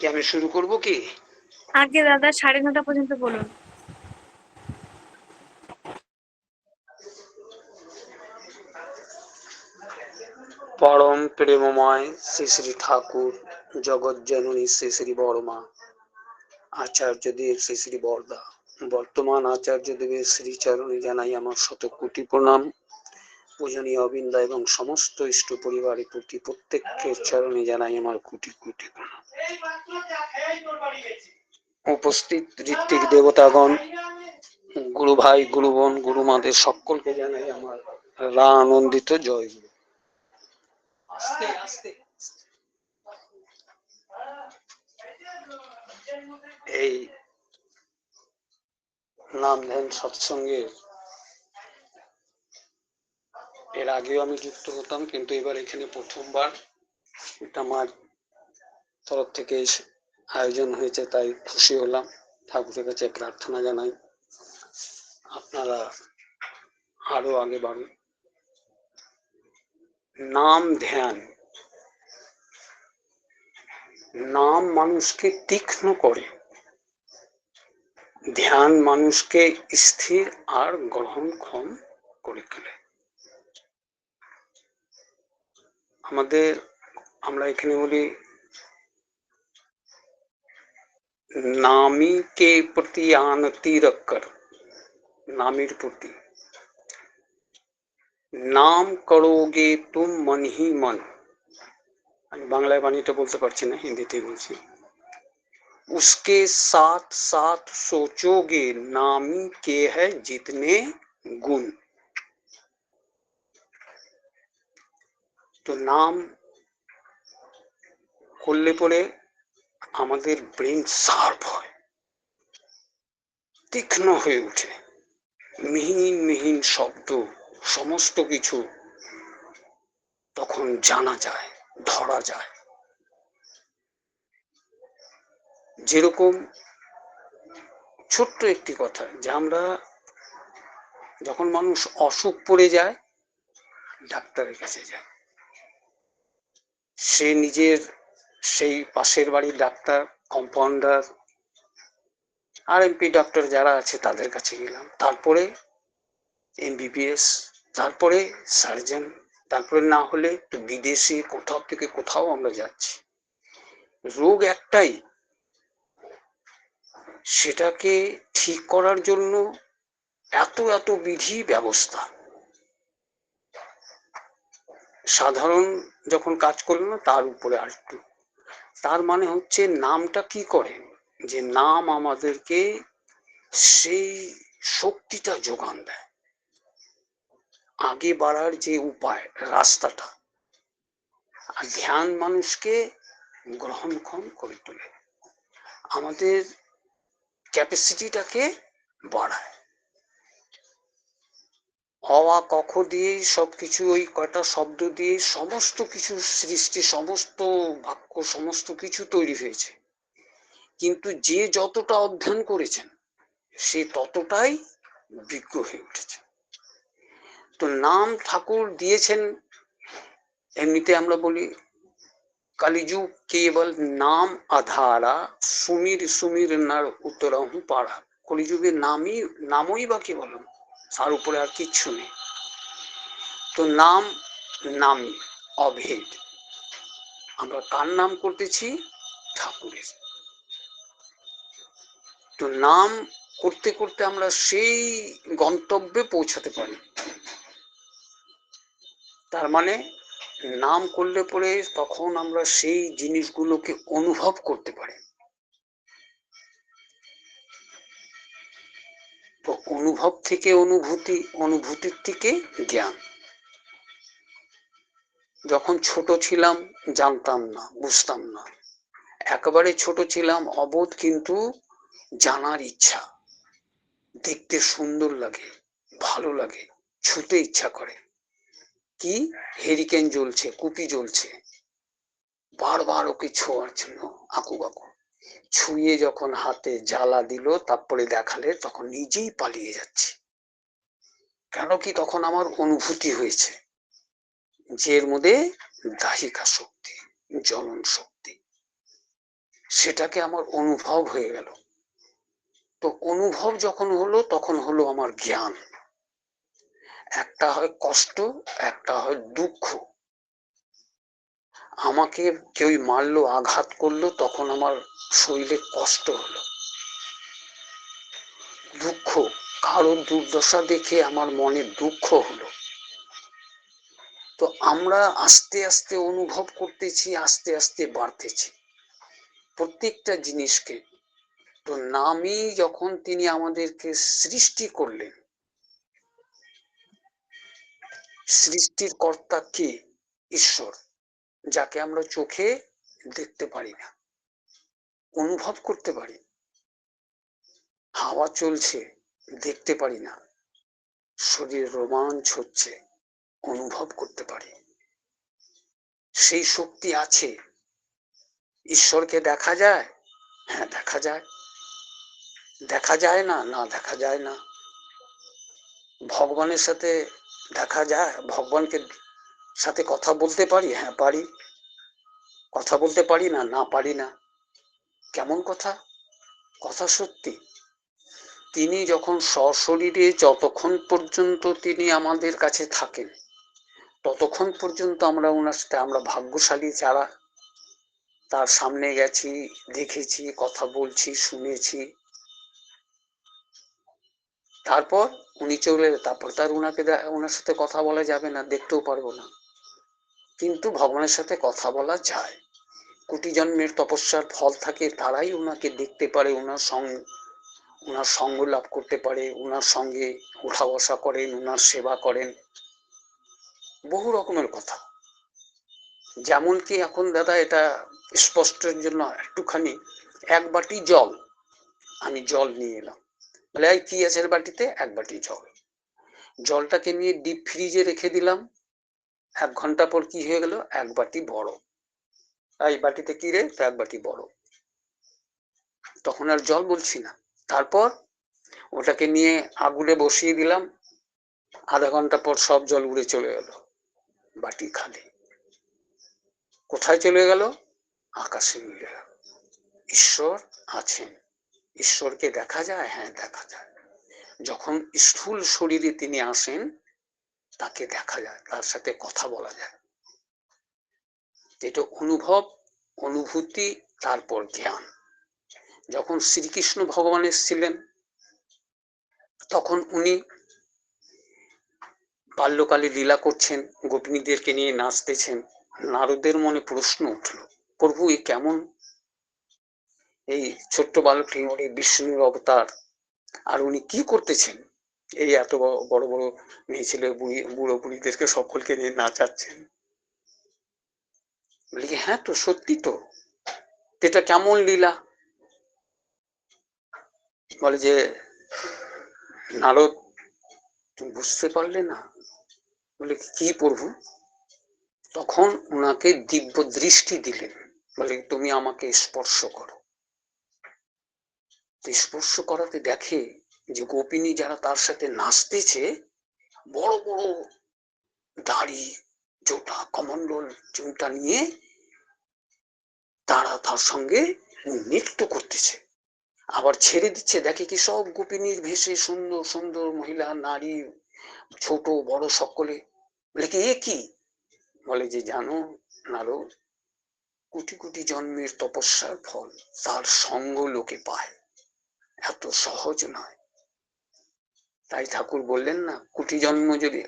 কি আমি শুরু করব কি? আগে দাদা সাড়ে নটা পর্যন্ত বলুন। পরম প্রেমময় শ্রী শ্রী ঠাকুর জগৎ জননী শ্রী শ্রী বর্মা আচার্যদেব শ্রী শ্রী বর্দা। বর্তমান আচার্য দেবের শ্রীচরণে জানাই আমার শত কোটি প্রণাম। পূজনীয় অবিন্দা এবং সমস্ত ইষ্ট পরিবারের প্রতি প্রত্যেককে চরণে জানাই আমার কোটি কোটি প্রণাম। উপস্থিত ঋত্বিক দেবতাগণ গুরু ভাই গুরু বোন গুরু মাদের সকলকে জানাই আমার রা আনন্দিত জয় গুরু। এই নাম ধ্যান সৎসঙ্গের এর আগেও আমি যুক্ত হতাম, কিন্তু এবার এখানে প্রথমবার এটা আমার তরফ থেকে আয়োজন হয়েছে, তাই খুশি হলাম। ঠাকুরের কাছে প্রার্থনা জানাই। আপনারা আরও আগে বাড়ুন। নাম ধ্যান। নাম মানুষকে তীক্ষ্ণ করে। ধ্যান মানুষকে স্থির আর গ্রহণক্ষম করে তোলে। আমাদের আমরা এখানে বলি नामी के प्रति आनती रखकर नामीर प्रति নাম করোগে তুম মন হি মন আমি বাংলায় বাণীটা বলতে পারছি না হিন্দিতে বলছি उसके साथ साथ सोचोगे नामी के है जितने गुण তো নাম করলে পরে আমাদের ব্রেন শার্প হয়। তীক্ষ্ণ হয়ে ওঠে। মিহিন মিহিন শব্দ, সমস্ত কিছু তখন জানা যায়, ধরা যায়। যেরকম ছোট্ট একটি কথা যে আমরা যখন মানুষ অসুখ পড়ে যায়, ডাক্তারের কাছে যায় সে নিজের সেই পাশের বাড়ির ডাক্তার কম্পাউন্ডার আর এমপি ডক্টর যারা আছে তাদের কাছে গেলাম। তারপরে এমবিবিএস তারপরে সার্জন তারপরে না হলে তো বিদেশে কোথাও থেকে কোথাও আমরা যাচ্ছি। রোগ একটাই, সেটাকে ঠিক করার জন্য এত এত বিধি ব্যবস্থা। সাধারণ যখন কাজ করল না, তার উপরে আর একটু। তার মানে হচ্ছে নামটা কি করে? যে নাম আমাদেরকে সেই শক্তিটা যোগান দেয়। আগে বাড়ার যে উপায়, রাস্তাটা। আর ধ্যান মানুষকে গ্রহণক্ষম করে তোলে। আমাদের ক্যাপাসিটিটাকে বাড়ায়। হওয়া কখ দিয়ে সবকিছু, ওই কয়টা শব্দ দিয়ে সমস্ত কিছু সৃষ্টি, সমস্ত বাক্য, সমস্ত কিছু তৈরি হয়েছে। কিন্তু যে যতটা অধ্যয়ন করেছেন, সে ততটাই বিজ্ঞ হয়ে উঠেছে তো নাম ঠাকুর দিয়েছেন, এমনিতে আমরা বলি কলিযুগ কেবল নাম আধারা, সুমির সুমির নার উত্তরাহু পাড়া। কলিযুগের নামই নামই বা কি বলো তার উপরে আর কিচ্ছু নেই। তো নাম, নামই অভেদ। আমরা কার নাম করতেছি? ঠাকুরের। তো নাম করতে করতে আমরা সেই গন্তব্যে পৌঁছাতে পারি। তার মানে নাম করলে পরে তখন আমরা সেই জিনিসগুলোকে অনুভব করতে পারি। অনুভব থেকে অনুভূতি, অনুভূতির থেকে জ্ঞান। যখন ছোট ছিলাম, জানতাম না, বুঝতাম না। একেবারে ছোট ছিলাম, অবোধ কিন্তু জানার ইচ্ছা। দেখতে সুন্দর লাগে, ভালো লাগে, ছুতে ইচ্ছা করে। কি? হেরিকেন জ্বলছে, কুপি জ্বলছে। বারবার ওকে ছোঁয়ার জন্য আঁকু বাকু ছুঁয়ে যখন হাতে জ্বালা দিল, তারপরে দেখালে তখন নিজেই পালিয়ে যাচ্ছে। কেন কি তখন আমার অনুভূতি হয়েছে? যে এর মধ্যে দাহিকা শক্তি, জ্বলন শক্তি, সেটাকে আমার অনুভব হয়ে গেল। তো অনুভব যখন হলো, তখন হলো আমার জ্ঞান। একটা হয় কষ্ট, একটা হয় দুঃখ। আমাকে কেউ মারলো, আঘাত করল, তখন আমার শরীরে কষ্ট হলো। দুঃখ কারও দুর্দশা দেখে আমার মনে দুঃখ হলো। তো আমরা আস্তে আস্তে অনুভব করতেছি, আস্তে আস্তে বাড়তেছি। প্রত্যেকটা জিনিসকে। তো নামই যখন তিনি আমাদেরকে সৃষ্টি করলেন, সৃষ্টির কর্তা কে? ঈশ্বর। যাকে আমরা চোখে দেখতে পারি না, অনুভব করতে পারি, হাওয়া চলছে, দেখতে পারি না, শরীর রোমাঞ্চ হচ্ছে, অনুভব করতে পারি। সেই শক্তি আছে। ঈশ্বরকে দেখা যায়? হ্যাঁ দেখা যায়। দেখা যায় না না দেখা যায় না। ভগবানের সাথে দেখা যায়, ভগবানকে সাথে কথা বলতে পারি? হ্যাঁ পারি। কথা বলতে পারি না না পারি না। কেমন কথা? কথা সত্যি। তিনি যখন সশরীরে যতক্ষণ পর্যন্ত তিনি আমাদের কাছে থাকেন, ততক্ষণ পর্যন্ত আমরা ওনার সাথে, আমরা ভাগ্যশালী যারা, তার সামনে গেছি, দেখেছি, কথা বলছি, শুনেছি। তারপর উনি চলে, তারপর তার উনাকে ওনার সাথে কথা বলা যাবে না, দেখতেও পারব না। কিন্তু ভগবানের সাথে কথা বলা যায়। কোটি জন্মের তপস্যার ফল থাকে তারাই ওনাকে দেখতে পারে ওনার সঙ্গ ওনার সঙ্গ লাভ করতে পারে ওনার সঙ্গে উঠা বসা করেন ওনার সেবা করেন। বহু রকমের কথা। যেমন কি এখন দাদা এটা স্পষ্টের জন্য একটুখানি, এক বাটি জল, আমি জল নিয়ে এলাম। বলে কি আছে বাটিতে? এক বাটি জল। জলটাকে নিয়ে ডিপ ফ্রিজে রেখে দিলাম। এক ঘণ্টা পর কি হয়ে গেল? এক বাটি বড়। এই বাটিতে কি রে? এক বাটি বড়। তখন আর জল বলছি না। তারপর ওটাকে নিয়ে আগুনে বসিয়ে দিলাম। আধা ঘণ্টা পর সব জল উড়ে চলে গেল বাটি খালি। কোথায় চলে গেল? আকাশে মিলে গেল। ঈশ্বর আছেন। ঈশ্বরকে দেখা যায়? হ্যাঁ দেখা যায়। যখন স্থূল শরীরে তিনি আসেন তাকে দেখা যায়, তার সাথে কথা বলা যায়। এটা অনুভব, অনুভূতি, তারপর জ্ঞান। যখন শ্রীকৃষ্ণ ভগবান এসেছিলেন, তখন উনি বাল্যকালে লীলা করছেন, গোপিনীদেরকে নিয়ে নাচতেছেন। নারদের মনে প্রশ্ন উঠল, প্রভু, এ কেমন? এই ছোট্ট বালকটি, উনি বিষ্ণুর অবতার। আর উনি কি করতেছেন? এই এত বড় বড় মেয়ে ছেলে, বুড়ি, বুড়ো বুড়িদেরকে সকলকে নিয়ে নাচাচ্ছেন। বলি হ্যাঁ তো, সত্যি তো। এটা কেমন লীলা? বলে যে, নারদ, তুমি বুঝতে পারলে না? বলে কি প্রভু? তখন ওনাকে দিব্য দৃষ্টি দিলেন। বলে তুমি আমাকে স্পর্শ করো। স্পর্শ করাতে দেখে যে গোপিনী যারা তার সাথে নাচতেছে, বড় বড় দাড়ি জোটা কমন্ডল চুনটা নিয়ে তারা তার সঙ্গে নৃত্য করতেছে। আবার ছেড়ে দিচ্ছে, দেখে কি সব গোপিনীর ভেসে সুন্দর সুন্দর মহিলা, নারী, ছোট, বড় সকলে। বলে কি, এ কি? বলে যে, জানো নারো কোটি কোটি জন্মের তপস্যার ফল তার সঙ্গ লোকে পায়। এত সহজ নয়। তাই ঠাকুর বললেন, না, কোটি জন্ম যদি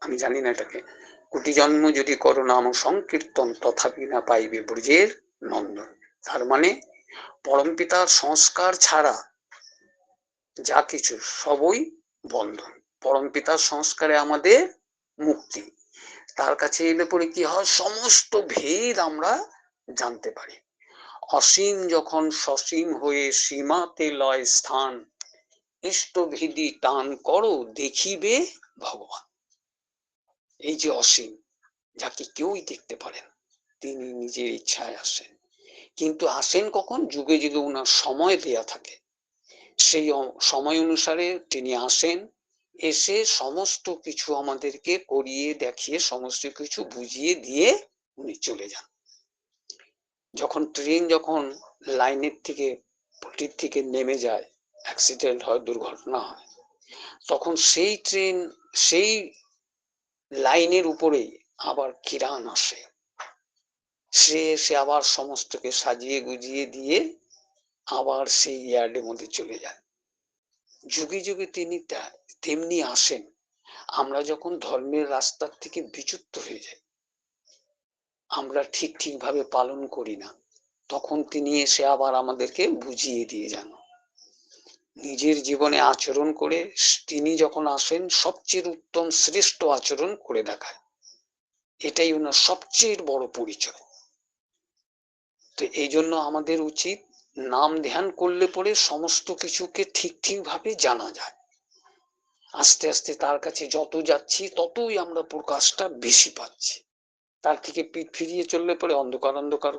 আমি জানি না এটাকে, কোটি জন্ম যদি করো নাম সংকীর্তন, তথাপি না পাইবে ব্রজের নন্দন। তার মানে পিতার সংস্কার ছাড়া যা কিছু সবই বন্ধন। পিতার সংস্কারে আমাদের মুক্তি। তার কাছে এলে পরে কি হয়? সমস্ত ভেদ আমরা জানতে পারি। অসীম যখন সসীম হয়ে সীমাতে লয় স্থান ইষ্টভেদি টান করো, দেখিবে ভগবান। এই যে অসীম, যাকে কেউই দেখতে পারেন তিনি নিজের ইচ্ছায় আসেন। কিন্তু আসেন কখন? যুগে যুগে ওনার সময় দেয়া থাকে। সেই সময় অনুসারে তিনি আসেন, এসে সমস্ত কিছু আমাদেরকে করিয়ে দেখিয়ে, সমস্ত কিছু বুঝিয়ে দিয়ে উনি চলে যান। যখন ট্রেন যখন লাইনের থেকে পট্টির থেকে নেমে যায় অ্যাক্সিডেন্ট হয়, দুর্ঘটনা হয়। তখন সেই ট্রেন সেই লাইনের উপরেই আবার কিরান আসে। সে এসে আবার সমস্তকে সাজিয়ে গুজিয়ে দিয়ে আবার সেই ইয়ার্ডের মধ্যে চলে যায়। যুগে যুগে তিনি তেমনি আসেন। আমরা যখন ধর্মের রাস্তার থেকে বিচ্যুত হয়ে যাই, আমরা ঠিক ঠিকভাবে পালন করি না, তখন তিনি এসে আবার আমাদেরকে বুঝিয়ে দিয়ে যান। নিজের জীবনে আচরণ করে তিনি যখন আসেন, সবচেয়ে উত্তম, শ্রেষ্ঠ আচরণ করে দেখায়। এটাই ওনার সবচেয়ে বড় পরিচয়। তো এই জন্য আমাদের উচিত নাম ধ্যান করলে পরে সমস্ত কিছুকে ঠিক ঠিক ভাবে জানা যায়। আস্তে আস্তে তার কাছে যত যাচ্ছি, ততই আমরা প্রকাশটা বেশি পাচ্ছি। তার থেকে পিঠ ফিরিয়ে চললে পরে অন্ধকার অন্ধকার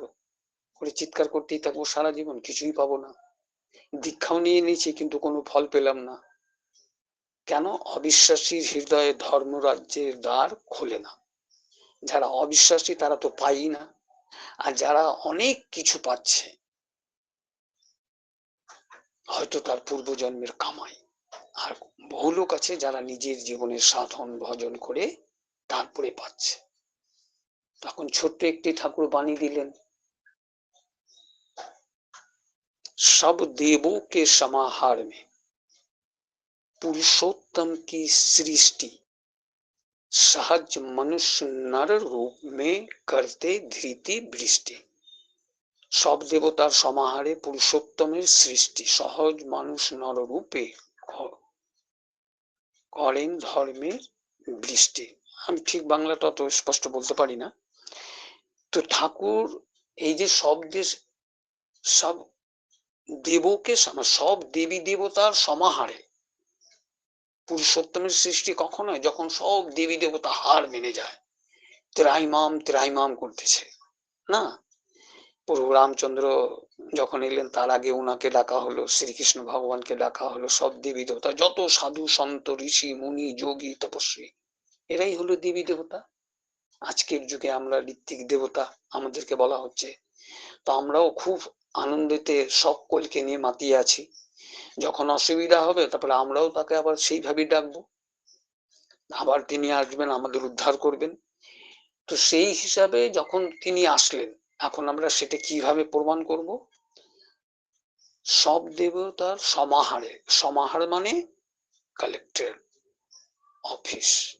করে চিৎকার করতেই থাকব, সারা জীবন কিছুই পাবো না। দীক্ষাও নিয়ে নিয়েছি, কিন্তু কোনো ফল পেলাম না। কেন? অবিশ্বাসীর হৃদয়ে ধর্মরাজ্যের দ্বার খোলে না। যারা অবিশ্বাসী তারা তো পাই না, আর যারা অনেক কিছু পাচ্ছে, হয়তো তার পূর্বজন্মের কামাই। আর বহু লোক আছে যারা নিজের জীবনের সাধন, ভজন করে তারপরে পাচ্ছে। তখন ছোট্ট একটি ঠাকুর বাণী দিলেন सब देवों के समाहार में पुरुषोत्तम की सृष्टि सहज मनुष्य नर रूप में करते धृति বৃষ্টি সব দেবতার সমাহারে পুরুষোত্তমের সৃষ্টি সহজ মানুষ নররূপে ক- করেন ধর্মের বৃষ্টি আমি ঠিক বাংলাটা অত স্পষ্ট বলতে পারি না তো ঠাকুর এই যে সব দেশ সব দেবকে সব দেবী দেবতার সমাহারে। পুরুষোত্তমের সৃষ্টি কখন হয় যখন সব দেবী দেবতা হার মেনে যায়, ত্রাইমাম ত্রাইমাম করতেছে, না? প্রভু রামচন্দ্র যখন এলেন, তার আগে উনাকে ডাকা হলো, শ্রীকৃষ্ণ ভগবানকে ডাকা হলো, সব দেবী দেবতা, যত সাধু, সন্ত, ঋষি, মুনি, যোগী, তপস্বী, এরাই হলো দেবী দেবতা। আজকের যুগে আমরা ঋত্বিক দেবতা, আমাদেরকে বলা হচ্ছে। তো আমরাও খুব আনন্দেতে সকলকে নিয়ে মাতিয়ে আছি। যখন অসুবিধা হবে, তারপরে আমরাও তাকে আবার সেইভাবেই ডাকবো। আবার তিনি আসবেন, আমাদের উদ্ধার করবেন। তো সেই হিসাবে যখন তিনি আসলেন, এখন আমরা সেটা কীভাবে প্রমাণ করব? সব দেবতার সমাহারে, সমাহার মানে কালেক্টর অফিস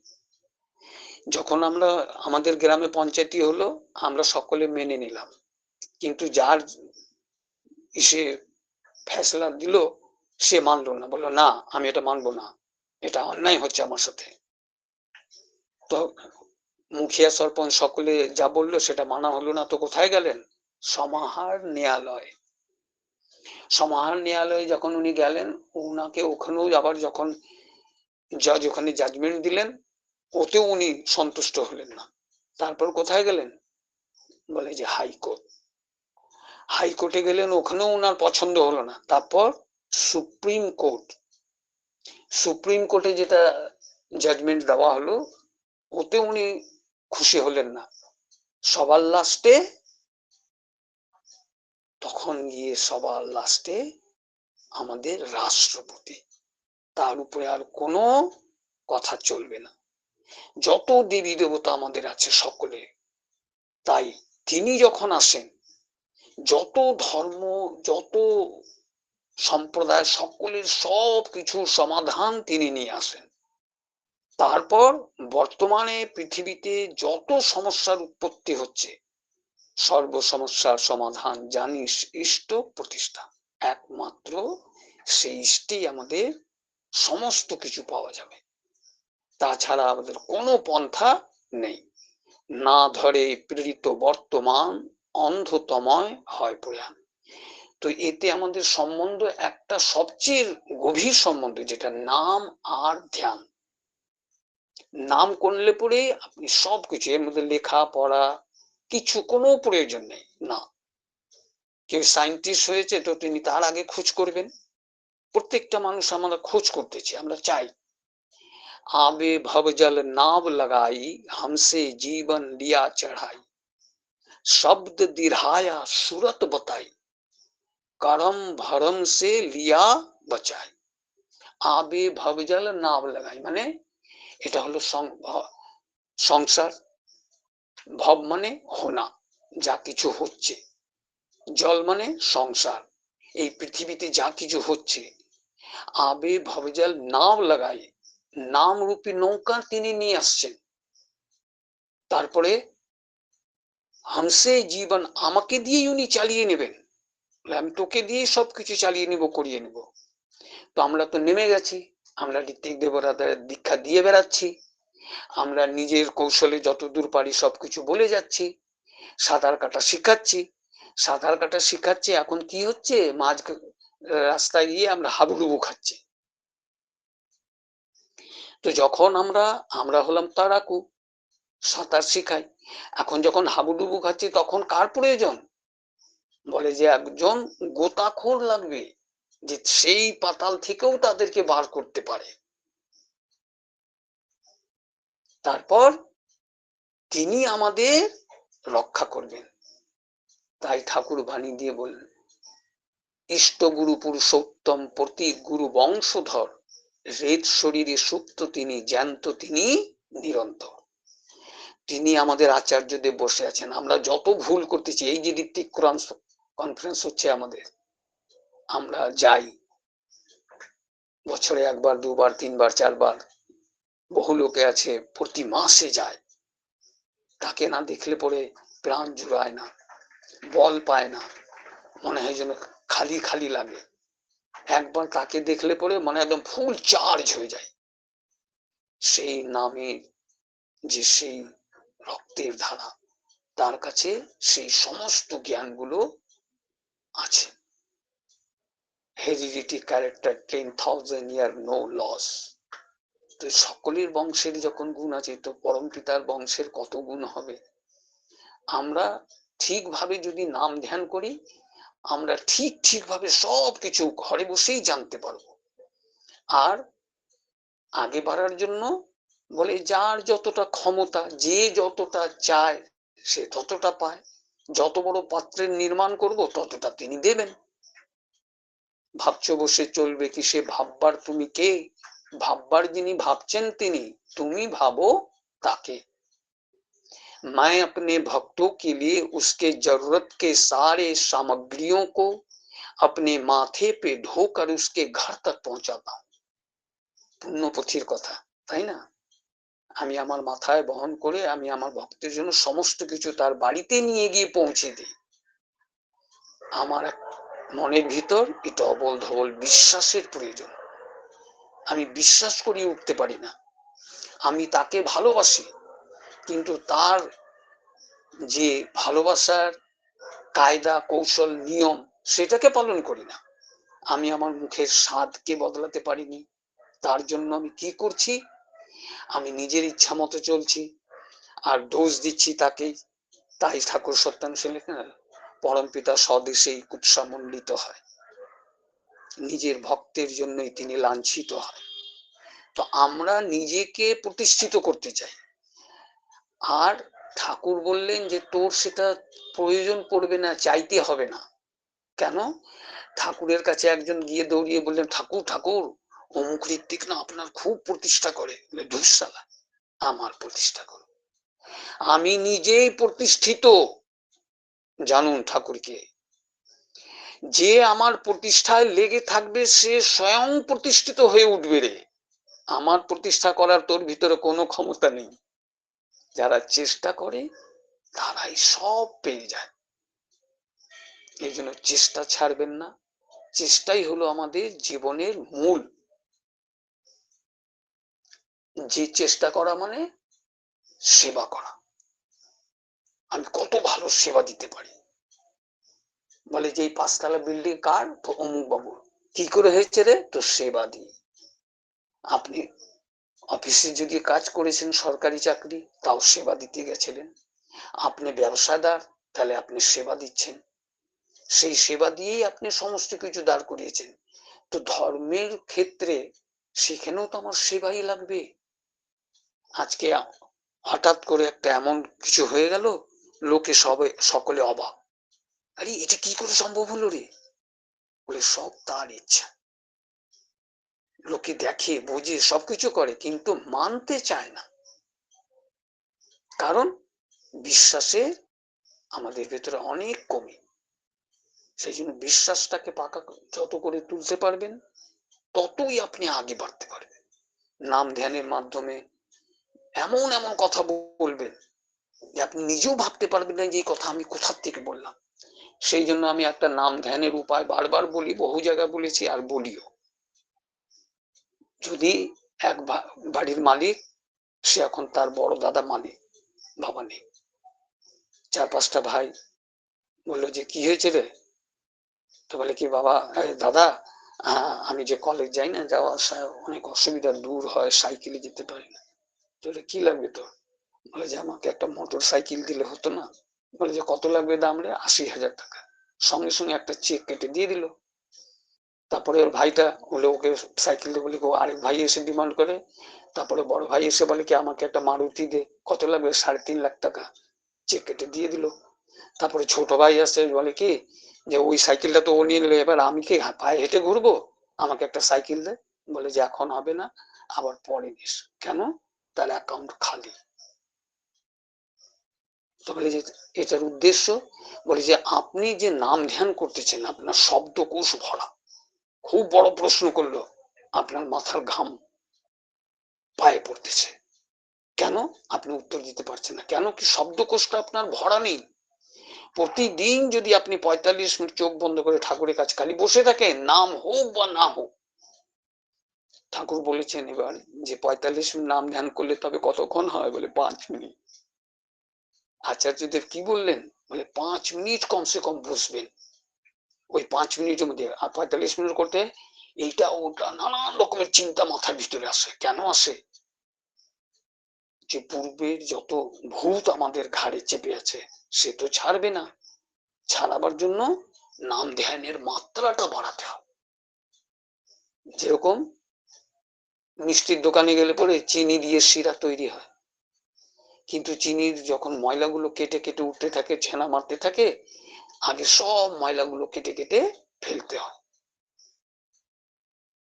যখন আমরা, আমাদের গ্রামে পঞ্চায়েতই হলো, আমরা সকলে মেনে নিলাম। কিন্তু যার ইসে ফেসলা দিল, সে মানলো না। বলল, না, আমি এটা মানবো না। এটা অন্যায় হচ্ছে আমার সাথে। তো মুখিয়া সরপঞ্চ সকলে যা বলল, সেটা মানা হলো না। তো কোথায় গেলেন? সমাহার ন্যায়ালয়। সমাহার ন্যায়ালয়ে যখন উনি গেলেন ওনাকে ওখানেও আবার যখন জজ ওখানে জাজমেন্ট দিলেন, ওতেও উনি সন্তুষ্ট হলেন না। তারপর কোথায় গেলেন? বলে যে হাইকোর্ট। হাইকোর্টে গেলেন, ওখানেও ওনার পছন্দ হলো না। তারপর সুপ্রিম কোর্ট, সুপ্রিম কোর্টে যেটা জাজমেন্ট দেওয়া হলো, ওতে উনি খুশি হলেন না। সবার লাস্টে তখন গিয়ে সবার লাস্টে আমাদের রাষ্ট্রপতি, তার উপরে আর কোনো কথা চলবে না। যত দেবী দেবতা আমাদের আছে সকলে, তাই তিনি যখন আসেন যত ধর্ম, যত সম্প্রদায়, সকলের সব কিছুর সমাধান তিনি নিয়ে আসেন। তারপর বর্তমানে পৃথিবীতে যত সমস্যার উৎপত্তি হচ্ছে, সর্ব সমস্যার সমাধান জানিস ইষ্ট প্রতিষ্ঠা। একমাত্র সেই ইষ্টেই আমাদের সমস্ত কিছু পাওয়া যাবে। তাছাড়া আমাদের কোনো পন্থা নেই। না ধরে প্রেরিত বর্তমান অন্ধতময় হয় প্রয়াণ। তো এতে আমাদের সম্বন্ধ একটা সবচেয়ে গভীর সম্বন্ধ, যেটা নাম আর ধ্যান। নাম করলে পরে আপনি সবকিছু, এর মধ্যে লেখা, পড়া, কিছু, কোনো প্রয়োজন নেই, না। কেউ সায়েন্টিস্ট হয়েছে তো তিনি তার আগে খোঁজ করবেন। প্রত্যেকটা মানুষ আমরা খোঁজ করতেছি আমরা চাই। আবে ভবজল নাব লাগাই, হামসে জীবন লিয়া চড়াই। शब्द दिरहाया सूरत बताई करम भरम से लिया बचाई আবে ভবজল নাব লাগাই মানে এটা হলো সং- ভ- সংসার ভব মানে হোনা যা কিছু হচ্ছে জল মানে সংসার এই পৃথিবীতে যা কিছু হচ্ছে আবে ভবজল নাও লাগাই নাম রূপী নৌকা তিনি নিয়ে আসছেন তারপরে হামসে জীবন আমাকে দিয়েই উনি চালিয়ে নেবেন আমি তোকে দিয়ে সবকিছু চালিয়ে নিব করিয়ে নিব তো আমরা তো নেমে গেছি আমরা ঋত্বিক দেবরাদের দীক্ষা দিয়ে বেড়াচ্ছি আমরা নিজের কৌশলে যতদূর পারি সবকিছু বলে যাচ্ছি সাঁতার কাটা শিখাচ্ছি সাঁতার কাটা শিখাচ্ছি এখন কি হচ্ছে মাঝ রাস্তায় গিয়ে আমরা হাবুডুবু খাচ্ছি তো যখন আমরা আমরা হলাম তারাকু সাঁতার শিখাই। এখন যখন হাবুডুবু খাচ্ছি, তখন কার প্রয়োজন? বলে যে একজন গোতাখোর লাগবে, যে সেই পাতাল থেকেও তাদেরকে বার করতে পারে। তারপর তিনি আমাদের রক্ষা করবেন। তাই ঠাকুর বাণী দিয়ে বললেন ইষ্ট গুরু পুরুষোত্তম প্রতীক গুরু বংশধর রেদ শরীরে সুপ্ত তিনি, জ্যান্ত তিনি নিরন্তর। তিনি আমাদের আচার্যদেব বসে আছেন। আমরা যত ভুল করতেছি, এই যে ঋত্বিক কোরআন কনফারেন্স হচ্ছে আমাদের। আমরা যাই। বছরে একবার, দুবার, তিনবার, চারবার। বহু লোকে আছে, প্রতি মাসে যায়। তাকে না দেখলে পরে প্রাণ জুড়ায় না, বল পায় না। মনে হয় যেন খালি খালি লাগে। একবার তাকে দেখলে পরে মানে একদম ফুল চার্জ হয়ে যায়। সেই নামের যে সেই রক্তের ধারা। তার কাছে সেই সমস্ত জ্ঞানগুলো আছে। Heredity character ten thousand year no loss তো সকলের বংশের যখন গুণ আছে, তো পরম পিতার বংশের কত গুণ হবে? আমরা ঠিকভাবে যদি নাম ধ্যান করি, আমরা ঠিক ঠিকভাবে সব কিছু ঘরে বসেই জানতে পারব। আর আগে বাড়ার জন্য বলে যার যতটা ক্ষমতা যে যতটা চায় সে ততটা পায় যত বড় পাত্রের নির্মাণ করব ততটা তিনি দেবেন ভাবছো বসে চলবে কি সে ভাববার তুমি কে ভাববার যিনি ভাবছেন তিনি তুমি ভাবো তাকে मैं अपने भक्तों के लिए उसके जरूरत के सारे सामग्रियों को अपने माथे पे ढोकर उसके घर तक पहुंचाता हूँ পুণ্যপথির কথা তাই না আমি আমার মাথায় বহন করে আমি আমার ভক্তের জন্য সমস্ত কিছু তার বাড়িতে নিয়ে গিয়ে পৌঁছে দিই। আমার মনের ভিতর এটা অবল ধবল বিশ্বাসের প্রয়োজন। আমি বিশ্বাস করিয়ে উঠতে পারি না। আমি তাকে ভালোবাসি, কিন্তু তার যে ভালোবাসার কায়দা, কৌশল, নিয়ম সেটাকে পালন করি না। আমি আমার মুখের স্বাদকে বদলাতে পারিনি। তার জন্য আমি কি করছি? আমি নিজের ইচ্ছা মতো চলছি। আর দোষ দিচ্ছি তাকেই তাই ঠাকুর সত্যাংশ লেখেন পরম পিতা স্বদেশেই কুৎসামণ্ডিত হয়। নিজের ভক্তের জন্যই তিনি লাঞ্ছিত হয়। তো আমরা নিজেকে প্রতিষ্ঠিত করতে চাই। আর ঠাকুর বললেন যে, তোর সেটা প্রয়োজন পড়বে না, চাইতে হবে না। কেন? ঠাকুরের কাছে একজন গিয়ে দৌড়িয়ে বললেন, ঠাকুর ঠাকুর অমুক ঋত্বিক না আপনার খুব প্রতিষ্ঠা করে। ধূসালা আমার প্রতিষ্ঠা করো। আমি নিজেই প্রতিষ্ঠিত। জানুন ঠাকুরকে। যে আমার প্রতিষ্ঠায় লেগে থাকবে, সে স্বয়ং প্রতিষ্ঠিত হয়ে উঠবে রে। আমার প্রতিষ্ঠা করার তোর ভিতরে কোনো ক্ষমতা নেই। যারা চেষ্টা করে, তারাই সব পেয়ে যায়। এই জন্য চেষ্টা ছাড়বেন না। চেষ্টাই হলো আমাদের জীবনের মূল। যে চেষ্টা করা মানে সেবা করা। আমি কত ভালো সেবা দিতে পারি। বলে যে এই পাঁচতলা বিল্ডিং কার? তো অমুক বাবুর। কি করে হয়েছে রে? তো সেবা দিয়ে আপনি অফিসে যদি কাজ করেছেন সরকারি চাকরি, তাও সেবা দিতে গেছিলেন। আপনি ব্যবসাদার, তাহলে আপনি সেবা দিচ্ছেন। সেই সেবা দিয়েই আপনি সমস্ত কিছু দাঁড় করিয়েছেন। তো ধর্মের ক্ষেত্রে সেখানেও তো আমার সেবাই লাগবে। আজকে হঠাৎ করে একটা এমন কিছু হয়ে গেল, লোকে সবে, সকলে অবাক। আরে, এটা কি করে সম্ভব হলো রে? বলে, সব তার ইচ্ছা। লোকে দেখে, বোঝে, সবকিছু করে, কিন্তু মানতে চায় না। কারণ বিশ্বাসে আমাদের ভেতরে অনেক কমে। সেই জন্য বিশ্বাসটাকে পাকা যত করে তুলতে পারবেন, ততই আপনি আগে বাড়তে পারবেন। নাম ধ্যানের মাধ্যমে এমন এমন কথা বলবেন যে আপনি নিজেও ভাবতে পারবেন না যে এই কথা আমি কোথার থেকে বললাম। সেই জন্য আমি একটা নাম ধ্যানের উপায় বারবার বলি, বহু জায়গায় বলেছি আর বলিও। যদি এক বাড়ির মালিক, সে এখন তার বড় দাদা মালিক বাবা নেই। চার পাঁচটা ভাই বলল যে, কি হয়েছে রে? তো বলে কি, বাবা দাদা আমি যে কলেজ যাই না যাওয়া আসা অনেক অসুবিধা, দূর হয়, সাইকেলে যেতে পারি না। তো বলে, কি লাগবে তোর? বলে যে আমাকে একটা মোটর সাইকেল দিলে হতো না? বলে যে কত লাগবে দাম রে? আশি হাজার টাকা। সঙ্গে সঙ্গে একটা চেক কেটে দিয়ে দিল। তারপরে ওর ভাইটা বলে ওকে সাইকেল দিয়ে বলে ও আরেক ভাই এসে ডিমান্ড করে। তারপরে বড় ভাই এসে বলে কি আমাকে একটা মারুতি দে। কত লাগবে? সাড়ে তিন লাখ টাকা। চেক কেটে দিয়ে দিল। তারপরে ছোট ভাই আসে বলে কি যে ওই সাইকেলটা তো ও নিয়ে নিলো। এবার আমি কি পায়ে হেঁটে ঘুরবো? আমাকে একটা সাইকেল দে। বলে যে এখন হবে না আবার পরে নিস। কেন? তার অ্যাকাউন্ট খালি। তো বলে যে, এটার উদ্দেশ্য বলে যে, আপনি যে নাম ধ্যান করতেছেন, আপনার শব্দকোষ ভরা। খুব বড় প্রশ্ন করল, আপনার মাথার ঘাম পায়ে পড়তেছে। কেন? আপনি উত্তর দিতে পারছেন না। কেন কি শব্দকোষটা আপনার ভরা নেই? প্রতিদিন যদি আপনি পঁয়তাল্লিশ মিনিট চোখ বন্ধ করে ঠাকুরের কাছে খালি বসে থাকেন, নাম হোক বা না হোক ঠাকুর বলেছেন এবার যে পঁয়তাল্লিশ মিনিট নাম ধ্যান করলে তবে কতক্ষণ হয়? বলে পাঁচ মিনিট। আচার্যদেব কি বললেন? বলে পাঁচ মিনিট কমসে কম বসবেন। ওই পাঁচ মিনিটের মধ্যে। আর পঁয়তাল্লিশ মিনিট করতে এইটা ওটা নানান রকমের চিন্তা মাথার ভিতরে আসে। কেন আসে? যে পূর্বের যত ভূত আমাদের ঘাড়ে চেপে আছে, সে তো ছাড়বে না। ছাড়াবার জন্য নাম ধ্যানের মাত্রাটা বাড়াতে হবে। যেরকম মিষ্টির দোকানে গেলে পরে চিনি দিয়ে শিরা তৈরি হয়। কিন্তু চিনির যখন ময়লাগুলো কেটে কেটে উঠতে থাকে, ছেনা মারতে থাকে, আগে সব ময়লাগুলো কেটে কেটে ফেলতে হয়।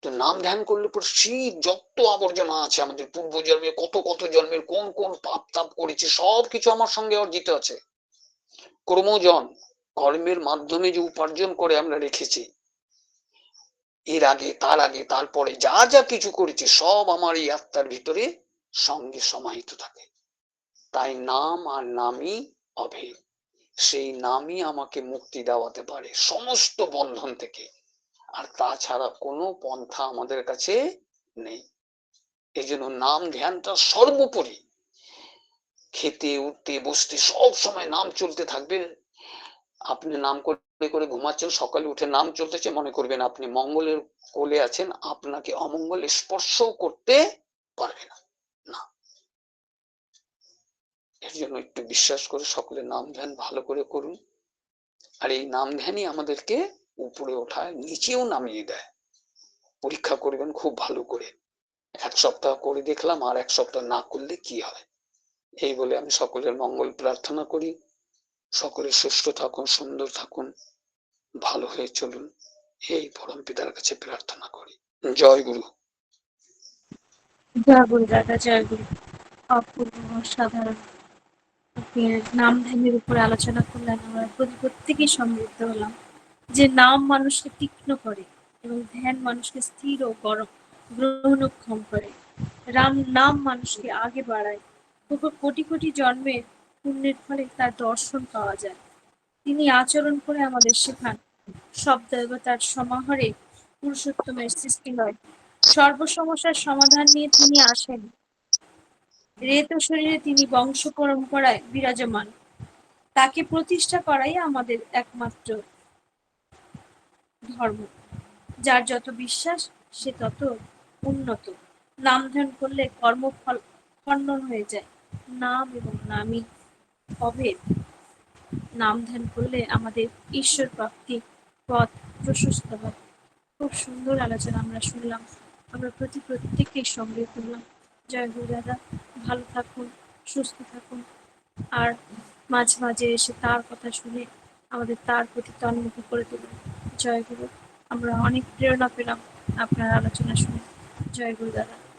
তো নাম ধ্যান করলে পর শীত যত আবর্জনা আছে আমাদের পূর্ব জন্মে কত কত জন্মের কোন কোন পাপ তাপ করেছি, সব কিছু আমার সঙ্গে অর্জিত আছে। কর্মজন কর্মের মাধ্যমে যে উপার্জন করে আমরা রেখেছি এর আগে, তার আগে, তারপরে যা যা কিছু করেছি, সব আমার এই আত্মার ভিতরে সঙ্গে সমাহিত থাকে। তাই নাম আর নামই অভেদ। সেই নামই আমাকে মুক্তি দেওয়াতে পারে সমস্ত বন্ধন থেকে। আর তাছাড়া কোনো পন্থা আমাদের কাছে নেই। এই জন্য নাম ধ্যানটা সর্বোপরি। খেতে, উঠতে, বসতে সব সময় নাম চলতে থাকবে। আপনি নাম করে করে ঘুমাচ্ছেন, সকালে উঠে নাম চলতেছে, মনে করবেন আপনি মঙ্গলের কোলে আছেন, আপনাকে অমঙ্গল স্পর্শও করতে পারবে না। না। এর জন্য একটু বিশ্বাস করে সকলে নাম ধ্যান ভালো করে করুন। আর এই নাম ধ্যানই আমাদেরকে উপরে ওঠায়, নিচেও নামিয়ে দেয়। পরীক্ষা করবেন খুব ভালো করে। এক সপ্তাহ করে দেখলাম, আর এক সপ্তাহ না করলে কি হয়? এই বলে আমি সকলের মঙ্গল প্রার্থনা করি। সকলে সুস্থ থাকুন, সুন্দর থাকুন। ভালো হয়ে চলুন। এই পরম পিতার কাছে প্রার্থনা করি। জয় গুরু। জয় গুরু দাদা, জয় গুরু। অপূর্ব সাধারণ নাম ধ্যানের আলোচনা করলেন, আমরা প্রতি- প্রত্যেকেই সমৃদ্ধ হলাম। যে নাম মানুষকে তীক্ষ্ণ করে এবং ধ্যান মানুষকে স্থির ও গরম গ্রহণক্ষম করে। রাম নাম মানুষকে আগে বাড়ায়। কোটি কোটি জন্মের পুণ্যের ফলে তার দর্শন পাওয়া যায়। তিনি আচরণ করে আমাদের শেখান। সব দেবতার সমাহারে পুরুষোত্তমের সৃষ্টি হয়। সর্ব সমস্যার সমাধান নিয়ে তিনি আসেন। রেত শরীরে তিনি বংশ পরম্পরায় বিরাজমান। তাকে প্রতিষ্ঠা করাই আমাদের একমাত্র ধর্ম। যার যত বিশ্বাস, সে তত উন্নত। নাম ধ্যান করলে কর্মফল খণ্ডন হয়ে যায়। নাম এবং নামই অভেদ। নাম ধ্যান করলে আমাদের ঈশ্বর প্রাপ্তি, পথ প্রশস্ত হয়। খুব সুন্দর আলোচনা আমরা শুনলাম। আমরা প্রতি প্রত্যেককেই সঙ্গে করলাম। জয় গুরু দাদা, ভালো থাকুন, সুস্থ থাকুন। আর মাঝে মাঝে এসে তার কথা শুনে আমাদের তার প্রতি তন্মুখী করে তুলুন। জয় গুরু আমরা অনেক প্রেরণা পেলাম আপনার আলোচনা শুনে। জয় গুরু দাদা।